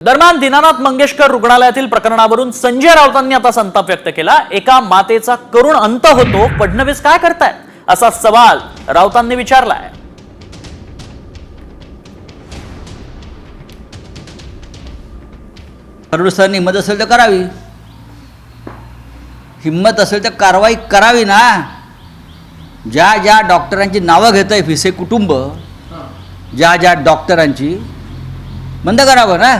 दरम्यान दीनानाथ मंगेशकर रुग्णालयातील प्रकरणावरून संजय राऊतांनी आता संताप व्यक्त केला. एका मातेचा करुण अंत होतो. फडणवीस काय करतायत असा सवाल राऊतांनी विचारलाय. फडणवीसांनी हिंमत असेल तर करावी. हिंमत असेल तर कारवाई करावी ना. ज्या ज्या डॉक्टरांची नावं घेत आहे फिसे कुटुंब ज्या ज्या डॉक्टरांची बंद करावं ना.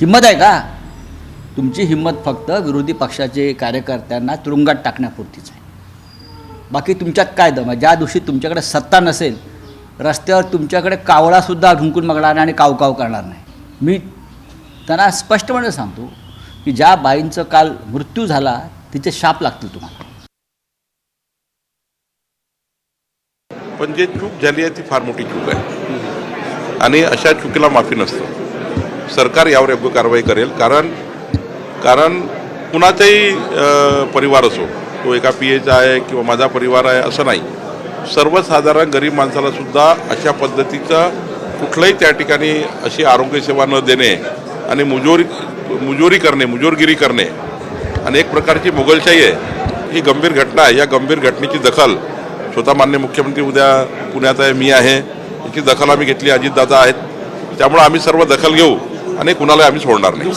हिंमत आहे का? तुमची हिंमत फक्त विरोधी पक्षाचे कार्यकर्त्यांना तुरुंगात टाकण्यापुरतीच आहे. बाकी तुमच्यात काय दम आहे? ज्या दिवशी तुमच्याकडे सत्ता नसेल रस्त्यावर तुमच्याकडे कावळासुद्धा ढुंकून मागणार नाही आणि काव काव करणार नाही. मी त्यांना स्पष्टपणे सांगतो की ज्या बाईंचं काल मृत्यू झाला तिचे शाप लागतील तुम्हाला. पण जे चूक झाली आहे ती फार मोठी चूक आहे. आणि अशा चुकीला माफी नसतो. सरकार यावर योग्य कारवाई करेल. कारण कारण कुणाचाही परिवार असो तो एका पी एचा आहे किंवा माझा परिवार आहे असं नाही. सर्वसाधारण गरीब माणसाला सुद्धा अशा पद्धतीचं कुठलंही त्या ठिकाणी अशी आरोग्यसेवा न देणे आणि मुजोरी मुजोरी करणे मुजोरगिरी करणे आणि एक प्रकारची मोगलशाही आहे ही गंभीर घटना आहे. या गंभीर घटनेची दखल स्वतः मान्य मुख्यमंत्री उद्या पुण्यात आहे मी आहे. याची दखल आम्ही घेतली. अजितदादा आहेत. त्यामुळं आम्ही सर्व दखल घेऊ. आणि कुणाला आम्ही सोडणार नाही.